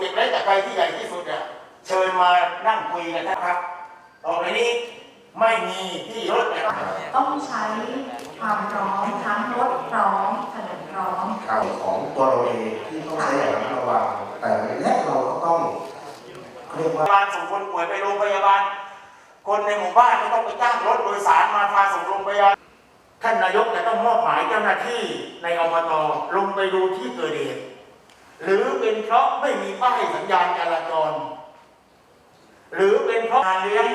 เด็กเล็กกับใครที่ใหญ่ที่สุดเนี่ยเชิญมานั่งคุยกันนะครับ ต่อไปนี้ไม่มีที่รถเนี่ยต้องใช้ความพร้อมทั้งรถพร้อมถนนพร้อมข่าวของตัวเราเองที่ต้องใช้อย่างระมัดระวังแต่และเราก็ต้องเรียกพว่ายาบาลส่งคนป่วยไปโรงพยาบาล คนในหมู่บ้านไม่ต้องไปจ้างรถโดยสารมาพาส่งโรงพยาบาลท่านนายกจะต้องมอบหมายเจ้าหน้าที่ในอบตลงไปดูที่เกิดเหตุหรือ เป็นเพราะไม่มีป้ายสัญญาณจราจร หรือเป็นเพราะงานเลี้ยง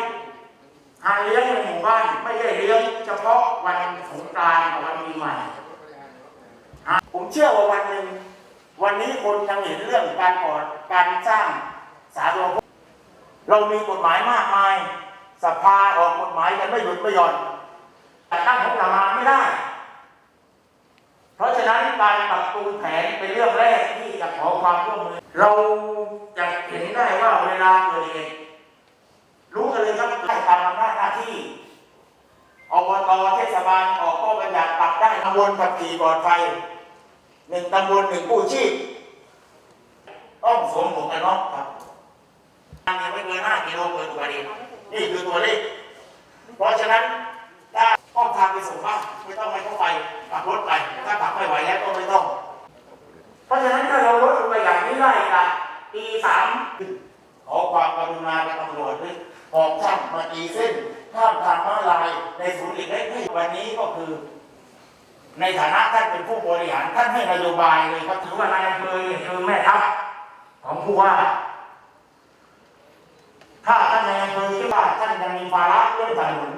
งานเลี้ยงในหมู่บ้านไม่ได้เลี้ยงเฉพาะวันสงกรานต์กับวันปีใหม่ผมเชื่อว่าวันหนึ่งวันนี้คนยังเห็นเรื่องการก่อการสร้างสาธารณูเรามีกฎหมายมากมาย สภาออกกฎหมายกันไม่หยุดไม่หย่อนแต่ตั้งของประมาณไม่ได้ เพราะฉะนั้นการปรับปรุงแผนเป็นเรื่องแรกที่ จะขอความร่วมมือ เราจะเห็นได้ว่าเวลาเกิดเหตุรู้กันเลยครับให้ตามอำนาจหน้าที่อบตเทศบาลออกข้อบัญญัติปรับได้ตำบลขับขี่ปลอดภัยหนึ่งตำบลหนึ่งกู้ชีพต้องสวมหมวกกันน็อกครับทางยังไม่เกินห้ากิโลเกินอุบัติเหตุนี่คือตัวเลข เพราะฉะนั้นถ้าต้องทางไปส่งบ้านไม่ต้องไม่ต้องไปขับรถไป ตีสามขอความกรุณาจากตำรวจด้วยออกช่างมาตีเส้นข้ามทางม้าลายในศูนย์เด็กเล็กให้วันนี้ก็คือ ในฐานะท่านเป็นผู้บริหารท่านให้นโยบายเลยครับถือว่านายอำเภอเนี่ยคือแม่ทัพของผู้ว่าถ้าท่านนายอำเภอคิดว่าท่านยังมีภาระเรื่องถนน